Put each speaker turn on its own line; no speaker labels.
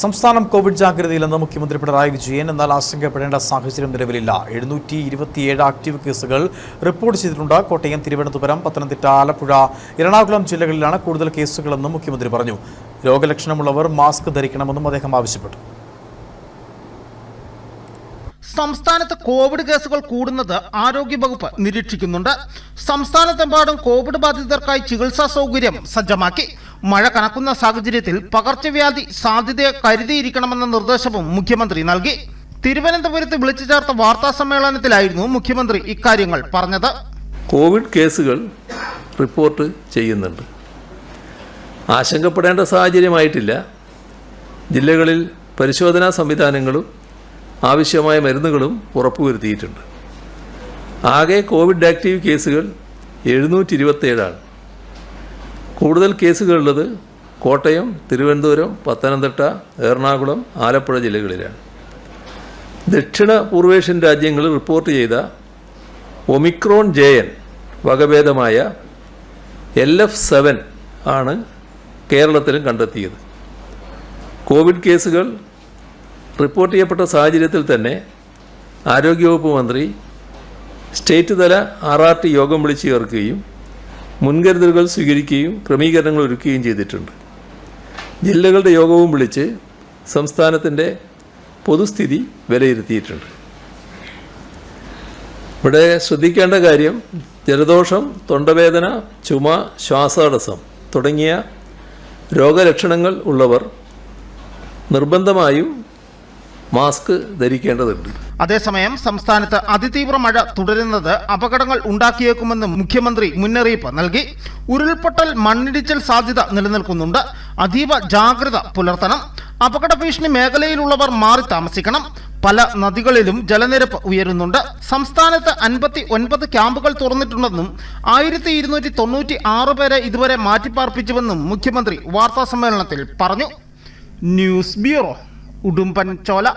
സംസ്ഥാനം കോവിഡ് ജാഗ്രതയിലെന്ന് മുഖ്യമന്ത്രി പിണറായി വിജയൻ എന്നാൽ ആശങ്കപ്പെടേണ്ട സാഹചര്യം നിലവിലില്ല. എഴുന്നൂറ്റി ഇരുപത്തിയേഴ് ആക്റ്റീവ് കേസുകൾ റിപ്പോർട്ട് ചെയ്തിട്ടുണ്ട്. കോട്ടയം തിരുവനന്തപുരം പത്തനംതിട്ട ആലപ്പുഴ എറണാകുളം ജില്ലകളിലാണ് കൂടുതൽ കേസുകളെന്നും മുഖ്യമന്ത്രി പറഞ്ഞു. രോഗലക്ഷണമുള്ളവർ മാസ്ക് ധരിക്കണമെന്നും അദ്ദേഹം ആവശ്യപ്പെട്ടു.
സംസ്ഥാനത്ത് കോവിഡ് കേസുകൾ കൂടുന്നത് ആരോഗ്യവകുപ്പ് നിരീക്ഷിക്കുന്നുണ്ട്. സംസ്ഥാനത്തെമ്പാടും കോവിഡ് ബാധിതർക്കായി ചികിത്സാ സൗകര്യം സജ്ജമാക്കി. മഴ കനക്കുന്ന സാഹചര്യത്തിൽ പകർച്ചവ്യാധി സാധ്യതയെ കരുതിയിരിക്കണമെന്ന നിർദ്ദേശവും മുഖ്യമന്ത്രി നൽകി. തിരുവനന്തപുരത്ത് വിളിച്ചു ചേർത്ത വാർത്താ സമ്മേളനത്തിലായിരുന്നു മുഖ്യമന്ത്രി ഇക്കാര്യങ്ങൾ പറഞ്ഞത്.
കോവിഡ് കേസുകൾ റിപ്പോർട്ട് ചെയ്യുന്നുണ്ട്. ആശങ്കപ്പെടേണ്ട സാഹചര്യമായിട്ടില്ല. ജില്ലകളിൽ പരിശോധനാ സംവിധാനങ്ങളും ആവശ്യമായ മരുന്നുകളും ഉറപ്പുവരുത്തിയിട്ടുണ്ട്. ആകെ കോവിഡ് ആക്റ്റീവ് കേസുകൾ എഴുന്നൂറ്റി ഇരുപത്തേഴാണ് കൂടുതൽ കേസുകളുള്ളത് കോട്ടയം തിരുവനന്തപുരം പത്തനംതിട്ട എറണാകുളം ആലപ്പുഴ ജില്ലകളിലാണ്. ദക്ഷിണ പൂർവേഷ്യൻ രാജ്യങ്ങളിൽ റിപ്പോർട്ട് ചെയ്ത ഒമിക്രോൺ ജെ എൻ വകഭേദമായ എൽ എഫ് സെവൻ ആണ് കേരളത്തിലും കണ്ടെത്തിയത്. കോവിഡ് കേസുകൾ റിപ്പോർട്ട് ചെയ്യപ്പെട്ട സാഹചര്യത്തിൽ തന്നെ ആരോഗ്യവകുപ്പ് മന്ത്രി സ്റ്റേറ്റ് തല ആർ ആർ ടി യോഗം വിളിച്ചു ചേർക്കുകയും മുൻകരുതലുകൾ സ്വീകരിക്കുകയും ക്രമീകരണങ്ങൾ ഒരുക്കുകയും ചെയ്തിട്ടുണ്ട്. ജില്ലകളുടെ യോഗവും വിളിച്ച് സംസ്ഥാനത്തിന്റെ പൊതുസ്ഥിതി വിലയിരുത്തിയിട്ടുണ്ട്. ഇവിടെ ശ്രദ്ധിക്കേണ്ട കാര്യം ജലദോഷം തൊണ്ടവേദന ചുമ ശ്വാസതടസ്സം തുടങ്ങിയ രോഗലക്ഷണങ്ങൾ ഉള്ളവർ നിർബന്ധമായും മാസ്ക് ധരിക്കേണ്ടതുണ്ട്.
അതേസമയം സംസ്ഥാനത്ത് അതിതീവ്ര മഴ തുടരുന്നത് അപകടങ്ങൾ ഉണ്ടാക്കിയേക്കുമെന്ന് മുഖ്യമന്ത്രി മുന്നറിയിപ്പ് നൽകി. ഉരുൾപൊട്ടൽ മണ്ണിടിച്ചൽ സാധ്യത നിലനിൽക്കുന്നുണ്ട്. അതീവ ജാഗ്രത പുലർത്തണം. അപകട ഭീഷണി മേഖലയിലുള്ളവർ മാറി താമസിക്കണം. പല നദികളിലും ജലനിരപ്പ് ഉയരുന്നുണ്ട്. സംസ്ഥാനത്ത് അൻപത്തി ഒൻപത് ക്യാമ്പുകൾ തുറന്നിട്ടുണ്ടെന്നും ആയിരത്തി ഇരുന്നൂറ്റി തൊണ്ണൂറ്റി ആറ് പേരെ ഇതുവരെ മാറ്റിപ്പാർപ്പിച്ചുവെന്നും മുഖ്യമന്ത്രി വാർത്താസമ്മേളനത്തിൽ പറഞ്ഞു. ന്യൂസ് ബ്യൂറോ ഉടുമ്പൻ ചോല